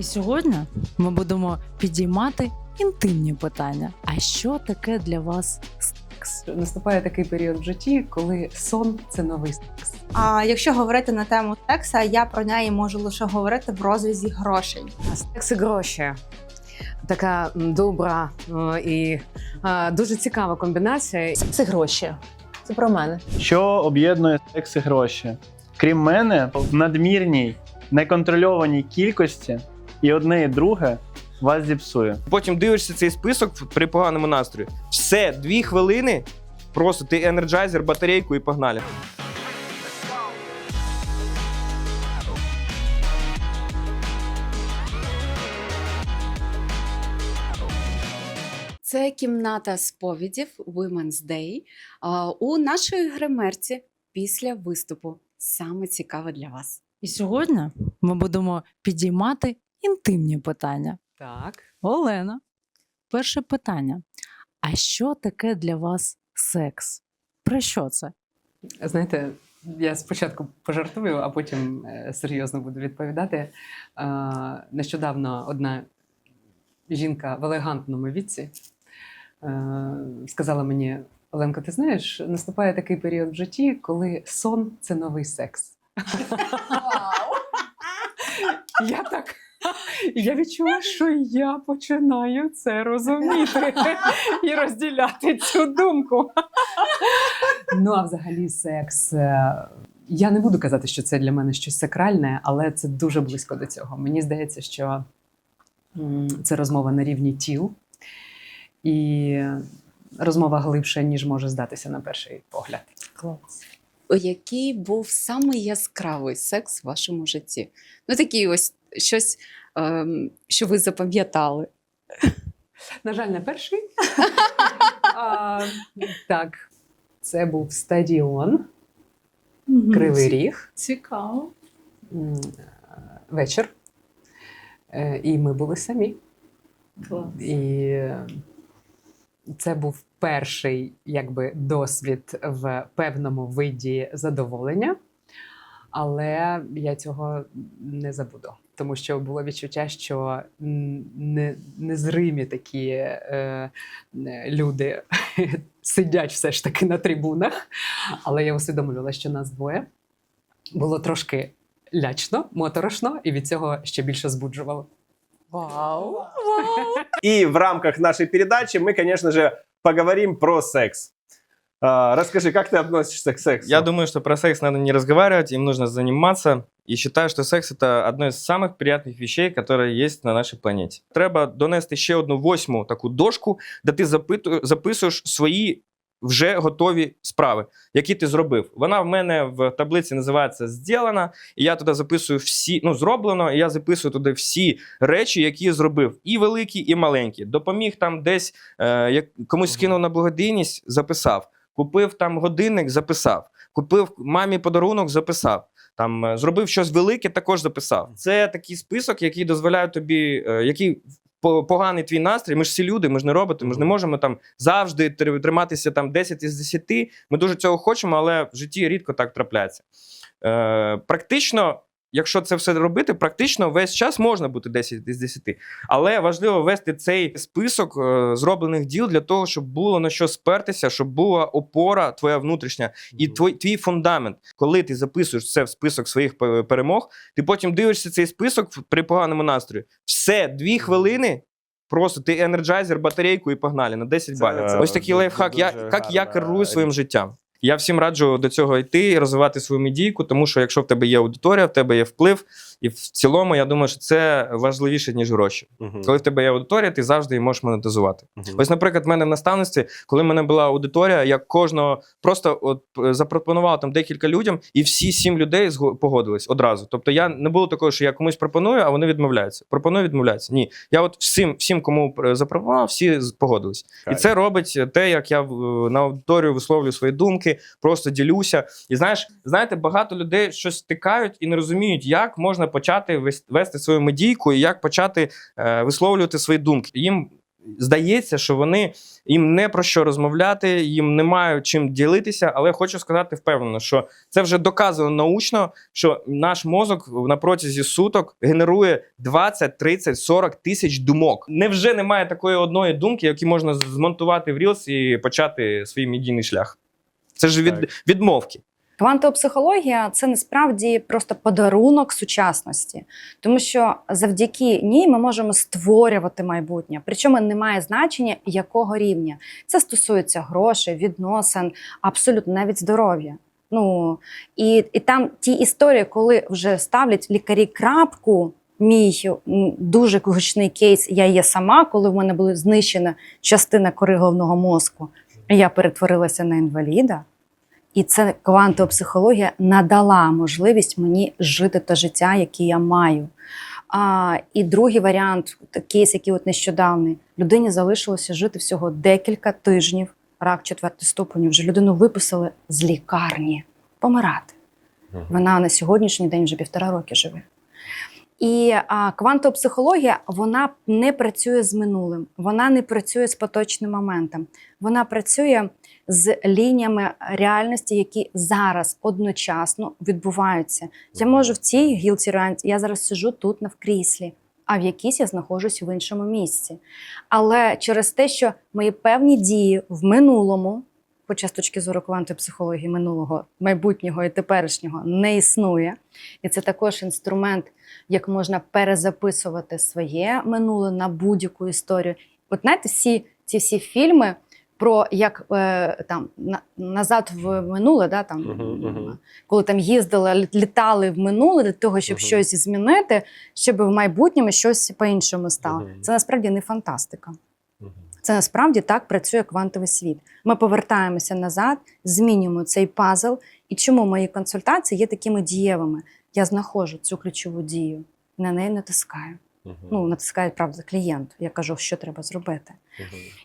І сьогодні ми будемо підіймати інтимні питання. А що таке для вас секс? Наступає такий період в житті, коли сон це новий секс. А якщо говорити на тему секса, я про неї можу лише говорити в розрізі грошей. Секс і гроші. Така добра е, і е, дуже цікава комбінація. Це гроші. Це про мене. Що об'єднує секс і гроші? Крім мене, в надмірній, неконтрольованій кількості і одне і друге вас зіпсує. Потім дивишся цей список при поганому настрої. Все, дві хвилини. Просто ти енерджайзер, батарейку і погнали. Це кімната сповідів Women's Day а, у нашої гримерці після виступу. Саме цікаве для вас. І сьогодні ми будемо підіймати інтимні питання. Так. Олена, перше питання: а що таке для вас секс? Про що це? Знаєте, я спочатку пожартую, а потім е, серйозно буду відповідати. Е, Нещодавно одна жінка в елегантному віці е, сказала мені: Оленко, ти знаєш, наступає такий період в житті, коли сон це новий секс. Я так. Я відчула, що я починаю це розуміти і розділяти цю думку. Ну, а взагалі, секс. е, Я не буду казати, що це для мене щось сакральне, але це дуже близько до цього. Мені здається, що це розмова на рівні тіл, і розмова глибша, ніж може здатися на перший погляд. Клас. Який був самий яскравий секс в вашому житті? Ну, такий ось щось, ем, що ви запам'ятали. На жаль, не перший. а, так, це був стадіон, Кривий Ріг. Цікаво. е, вечір. Е, І ми були самі. Клас. І це був перший якби, досвід в певному виді задоволення, але я цього не забуду. Тому що було відчуття, що не, незримі такі е, люди сидять все ж таки на трибунах. Але я усвідомлювала, що нас двоє. Було трошки лячно, моторошно, і від цього ще більше збуджувало. Вау! И в рамках нашей передачи мы, конечно же, поговорим про секс. А, расскажи, как ты относишься к сексу? Я думаю, что про секс надо не разговаривать, им нужно заниматься. И считаю, что секс это одно из самых приятных вещей, которые есть на нашій планеті. Треба донести ще одну восьму таку дошку, де ти запиту- записуєш свої вже готові справи, які ти зробив. Вона в мене в таблиці називається «Зділана», і я туди записую всі, ну, зроблено, і я записую туди всі речі, які я зробив, і великі, і маленькі. Допоміг там десь е, як комусь скинув на благодійність, записав. Купив там годинник, записав. Купив мамі подарунок, записав. Там е, зробив щось велике, також записав. Це такий список, який дозволяє тобі, е, який поганий твій настрій. Ми ж всі люди, ми ж не роботи, ми ж не можемо там завжди триматися там 10 із 10. Ми дуже цього хочемо, але в житті рідко так трапляється. Е, практично. Якщо це все робити, практично весь час можна бути 10 із 10. Але важливо вести цей список е, зроблених діл для того, щоб було на що спертися, щоб була опора твоя внутрішня і твій, твій фундамент. Коли ти записуєш це в список своїх перемог, ти потім дивишся цей список при поганому настрої. Все, дві хвилини. Просто ти енерджайзер, батарейку і погнали на 10 Це- балів. Ось такий лайфхак. Я, як я керую своїм життям. Я всім раджу до цього йти і розвивати свою медійку, тому що якщо в тебе є аудиторія, в тебе є вплив, і в цілому я думаю, що це важливіше, ніж гроші. Мгм. Коли в тебе є аудиторія, ти завжди її можеш монетизувати. Мгм. Ось, наприклад, в мене в наставництві, коли в мене була аудиторія, я кожного просто от е, запропонував там декілька людям, і всі сім людей погодились одразу. Тобто я не було такого, що я комусь пропоную, а вони відмовляються. Пропоную, відмовляються. Ні, я от всім, всім кому запропонував, всі погодились. І це робить те, як я на аудиторію висловлюю свої думки, просто ділюся. І знаєш, знаєте, багато людей щось стикають і не розуміють, як можна почати вес- вести свою медійку і як почати е, висловлювати свої думки. Їм здається, що вони їм не про що розмовляти, їм немає чим ділитися. Але хочу сказати впевнено, що це вже доказано научно, що наш мозок на протязі суток генерує 20, 30, 40 тисяч думок. Невже немає такої одної думки, яку можна змонтувати в Reels і почати свій медійний шлях? Це ж від, відмовки. Квантопсихологія це насправді просто подарунок сучасності, тому що завдяки ній ми можемо створювати майбутнє. Причому немає значення якого рівня. Це стосується грошей, відносин, абсолютно навіть здоров'я. Ну і, і там ті історії, коли вже ставлять лікарі крапку. Мій дуже гучний кейс. Я є сама, коли в мене була знищена частина кори головного мозку. Я перетворилася на інваліда. І це квантопсихологія надала можливість мені жити те життя, яке я маю. А, і другий варіант, кейс, який от нещодавний, людині залишилося жити всього декілька тижнів, рак четвертої ступені. Вже людину виписали з лікарні помирати. Вона на сьогоднішній день вже півтора роки живе. І а, квантопсихологія вона не працює з минулим, вона не працює з поточним моментом. Вона працює з лініями реальності, які зараз одночасно відбуваються. Я можу в цій гілці реальності, я зараз сижу тут на в кріслі, а в якійсь я знаходжусь в іншому місці. Але через те, що мої певні дії в минулому, хоча з точки зору квантової психології минулого, майбутнього і теперішнього не існує, і це також інструмент, як можна перезаписувати своє минуле на будь-яку історію. От знаєте, всі ці всі фільми про як е, там на, назад в минуле, да, там, Мгм, мгм. коли там їздили, літали в минуле для того, щоб Мгм. щось змінити, щоб в майбутньому щось по-іншому стало. Мгм. Це насправді не фантастика. Це насправді так працює квантовий світ. Ми повертаємося назад, змінюємо цей пазл. І чому мої консультації є такими дієвими? Я знаходжу цю ключову дію, на неї натискаю. Ну, натискає правда клієнт. Я кажу, що треба зробити.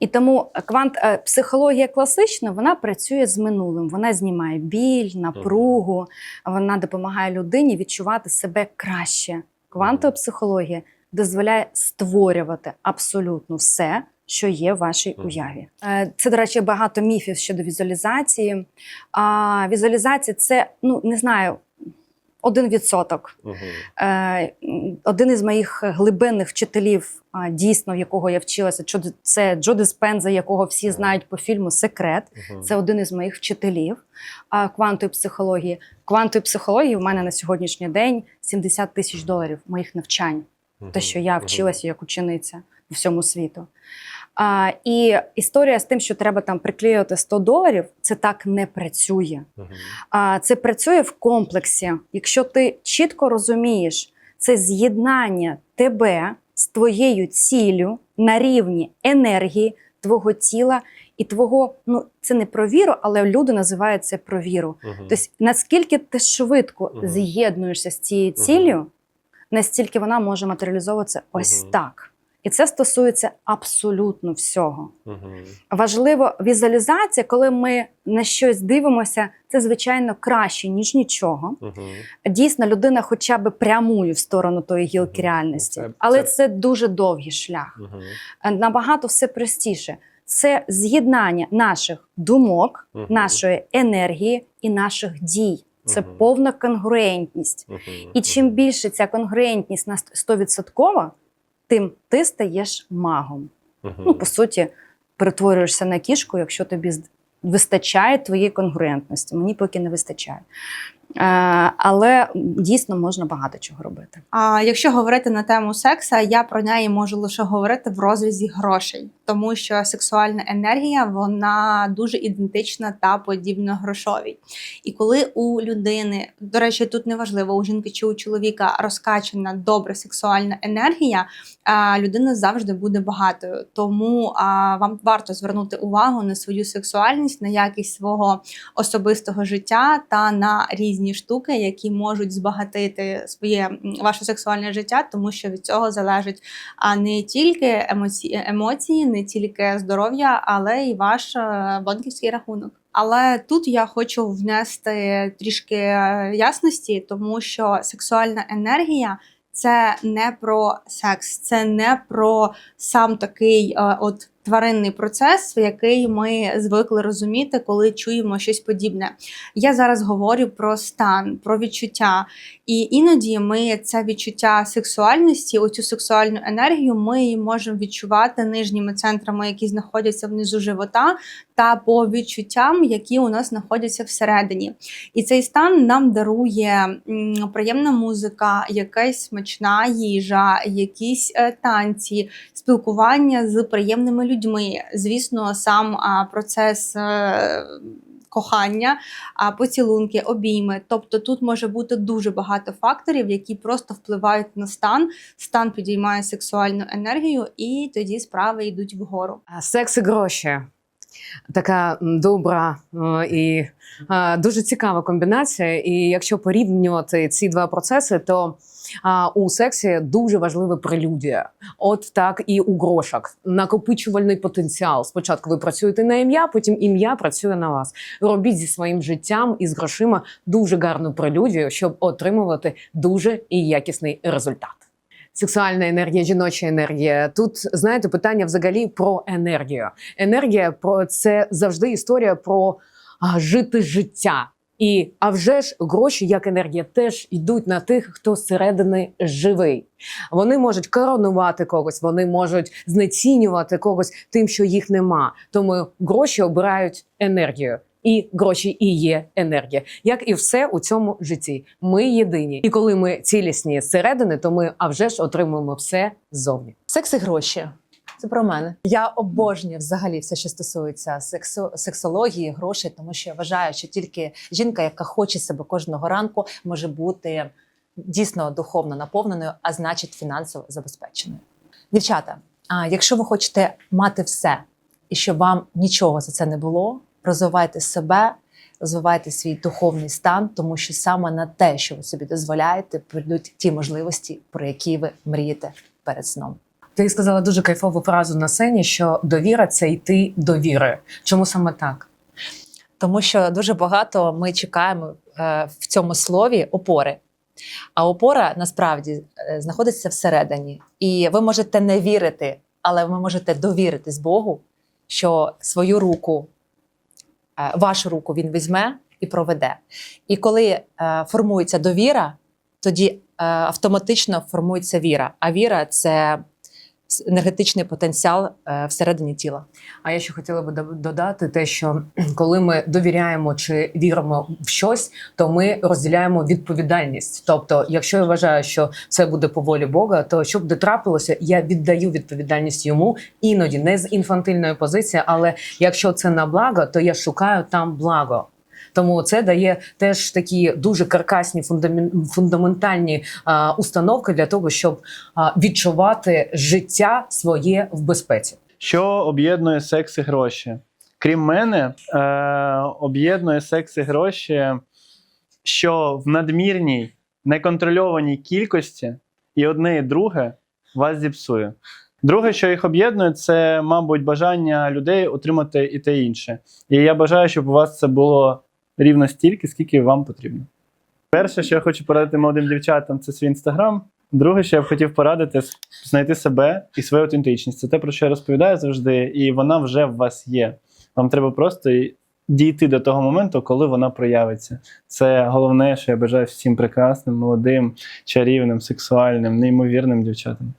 І тому квант е, психологія класична вона працює з минулим. Вона знімає біль, напругу, вона допомагає людині відчувати себе краще. Квантова психологія дозволяє створювати абсолютно все, що є в вашій уяві. Е, Це, до речі, багато міфів щодо візуалізації. А візуалізація це ну не знаю. Один відсоток. Е, Один із моїх глибинних вчителів, дійсно, в якого я вчилася, це Джо Диспенза, якого всі знають по фільму Секрет. Це один із моїх вчителів квантової психології. Квантової психології в мене на сьогоднішній день 70 тисяч доларів моїх навчань. Те, що я вчилася як учениця всьому світу. А, і історія з тим, що треба там приклеювати 100 доларів, це так не працює. А, це працює в комплексі. Якщо ти чітко розумієш це з'єднання тебе з твоєю ціллю на рівні енергії твого тіла і твого, ну це не про віру, але люди називають це про віру. Тобто, наскільки ти швидко Мгм. з'єднуєшся з цією ціллю, настільки вона може матеріалізовуватися ось Мгм. так. І це стосується абсолютно всього. Важливо візуалізація, коли ми на щось дивимося, це звичайно краще, ніж нічого. Дійсно, людина хоча б прямує в сторону тої гілки Мгм. реальності, Це- але це- це дуже довгий шлях. Е, Набагато все простіше. Це з'єднання наших думок, нашої енергії і наших дій. Це Мгм. повна конгруентність. І чим більше ця конгруентність на 100%, тим ти стаєш магом. Ну, по суті, перетворюєшся на кішку, якщо тобі вистачає твоєї конгруентності. Мені поки не вистачає. Е, але дійсно можна багато чого робити. А якщо говорити на тему секса, я про неї можу лише говорити в розрізі грошей, тому що сексуальна енергія вона дуже ідентична та подібна грошовій. І коли у людини, до речі, тут неважливо у жінки чи у чоловіка розкачана добра сексуальна енергія, а, людина завжди буде багатою. Тому вам варто звернути увагу на свою сексуальність, на якість свого особистого життя та на різні штуки, які можуть збагатити своє ваше сексуальне життя, тому що від цього залежить а не тільки емоції, емоції, не тільки здоров'я, але й ваш е, банківський рахунок. Але тут я хочу внести трішки е, ясності, тому що сексуальна енергія це не про секс, це не про сам такий е, от тваринний процес, який ми звикли розуміти, коли чуємо щось подібне. Я зараз говорю про стан, про відчуття. І іноді ми це відчуття сексуальності, оцю сексуальну енергію, ми її можемо відчувати нижніми центрами, які знаходяться внизу живота, та по відчуттям, які у нас знаходяться всередині. І цей стан нам дарує приємна музика, якась смачна їжа, якісь е, танці, спілкування з приємними людьми. Звісно, сам процес. е, Кохання, поцілунки, обійми. Тобто тут може бути дуже багато факторів, які просто впливають на стан. Стан підіймає сексуальну енергію, і тоді справи йдуть вгору. Секс і гроші. Така добра і дуже цікава комбінація. І якщо порівнювати ці два процеси, то у сексі дуже важлива прелюдія. От так і у грошах. Накопичувальний потенціал. Спочатку ви працюєте на ім'я, потім ім'я працює на вас. Робіть зі своїм життям і з грошима дуже гарну прелюдію, щоб отримувати дуже і якісний результат. Сексуальна енергія, жіноча енергія. Тут знаєте питання взагалі про енергію. Енергія про це завжди історія про жити життя. І а вже ж гроші, як енергія, теж йдуть на тих, хто зсередини живий. Вони можуть коронувати когось, вони можуть знецінювати когось тим, що їх нема. Тому гроші обирають енергію. І гроші і є енергія, як і все у цьому житті. Ми єдині. І коли ми цілісні зсередини, то ми а вже ж отримуємо все ззовні. Секс і гроші. Це про мене. Я обожнюю взагалі все, що стосується сексу, сексології, грошей, тому що я вважаю, що тільки жінка, яка хоче себе кожного ранку, може бути дійсно духовно наповненою, а значить фінансово забезпеченою. Дівчата, а якщо ви хочете мати все і щоб вам нічого за це не було, розвивайте себе, розвивайте свій духовний стан, тому що саме на те, що ви собі дозволяєте, прийдуть ті можливості, про які ви мрієте перед сном. Ти сказала дуже кайфову фразу на сцені, що довіра це йти до віри. Чому саме так? Тому що дуже багато ми чекаємо е, в цьому слові опори. А опора насправді е, знаходиться всередині. І ви можете не вірити, але ви можете довіритись Богу, що свою руку, е, вашу руку він візьме і проведе. І коли формується довіра, тоді автоматично формується віра. А віра це енергетичний потенціал е, всередині тіла. А я ще хотіла би додати те, що коли ми довіряємо чи віримо в щось, то ми розділяємо відповідальність. Тобто, якщо я вважаю, що це буде по волі Бога, то щоб де трапилося, я віддаю відповідальність йому іноді не з інфантильної позиції, але якщо це на благо, то я шукаю там благо. Тому це дає теж такі дуже каркасні фундаментальні установки для того, щоб відчувати життя своє в безпеці. Що об'єднує секс і гроші? Крім мене, е, об'єднує секс і гроші, що в надмірній, неконтрольованій кількості і одне і друге вас зіпсує. Друге, що їх об'єднує, це, мабуть, бажання людей отримати і те інше. І я бажаю, щоб у вас це було рівно стільки, скільки вам потрібно. Перше, що я хочу порадити молодим дівчатам, це свій інстаграм. Друге, що я б хотів порадити, знайти себе і свою аутентичність. Це те, про що я розповідаю завжди, і вона вже в вас є. Вам треба просто дійти до того моменту, коли вона проявиться. Це головне, що я бажаю всім прекрасним, молодим, чарівним, сексуальним, неймовірним дівчатам.